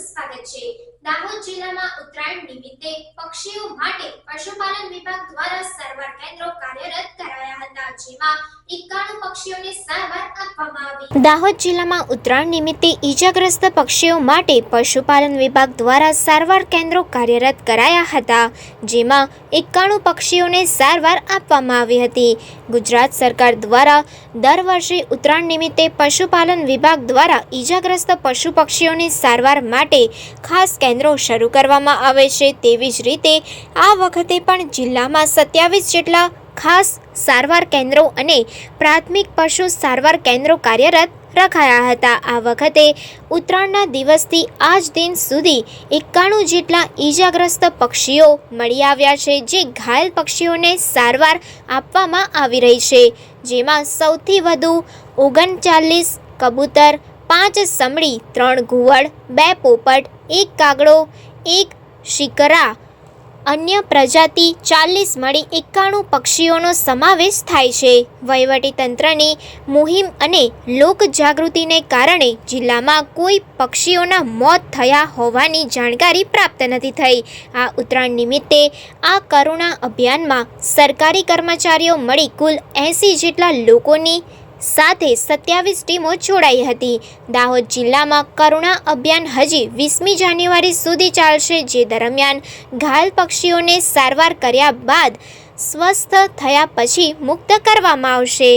Star જિલ્લામાં ઉત્તરાયણ નિમિત્તે પક્ષીઓ માટે પશુપાલન વિભાગ દ્વારા સારવાર કેન્દ્રો કાર્યરત કરાયા હતા, જેમાં દાહોદ જિલ્લામાં ઉત્તરાયણ નિમિત્તે ઈજાગ્રસ્ત પક્ષીઓ માટે પશુપાલન વિભાગ દ્વારા સારવાર કેન્દ્રો કાર્યરત કરાયા હતા, જેમાં એકાણું પક્ષીઓને સારવાર આપવામાં આવી હતી. ગુજરાત સરકાર દ્વારા દર વર્ષે ઉત્તરાયણ નિમિત્તે પશુપાલન વિભાગ દ્વારા ઈજાગ્રસ્ત પશુ પક્ષીઓની સારવાર માટે ખાસ કેન્દ્રો શરૂ કરવામાં આવે છે તેવી જ રીતે આ વખતે પણ જિલ્લામાં સત્યાવીસ જેટલા ખાસ સારવાર કેન્દ્રો અને પ્રાથમિક પશુ સારવાર કેન્દ્રો કાર્યરત રખાયા હતા. આ વખતે ઉત્તરાયણના દિવસથી આજ દિન સુધી એકાણું જેટલા ઈજાગ્રસ્ત પક્ષીઓ મળી આવ્યા છે, જે ઘાયલ પક્ષીઓને સારવાર આપવામાં આવી રહી છે. જેમાં સૌથી વધુ ઓગણચાલીસ કબૂતર, પાંચ સમડી, ત્રણ ઘુવડ, બે પોપટ, એક કાગડો, એક શિકરા અન્ય પ્રજાતિ ચાલીસ મળી એકાણું પક્ષીઓનો સમાવેશ થાય છે. વહીવટીતંત્રની મુહિમ અને લોકજાગૃતિને કારણે જિલ્લામાં કોઈ પક્ષીઓના મોત થયા હોવાની જાણકારી પ્રાપ્ત નથી થઈ. આ ઉત્તરાયણ નિમિત્તે આ કરુણા અભિયાનમાં સરકારી કર્મચારીઓ મળી કુલ એંસી જેટલા લોકોની સાથે સત્યાવીસ ટીમો જોડાઈ હતી. દાહોદ જિલ્લામાં કરુણા અભિયાન હજી વીસમી જાન્યુઆરી સુધી ચાલશે, જે દરમિયાન ઘાયલ પક્ષીઓને સારવાર કર્યા બાદ સ્વસ્થ થયા પછી મુક્ત કરવામાં આવશે.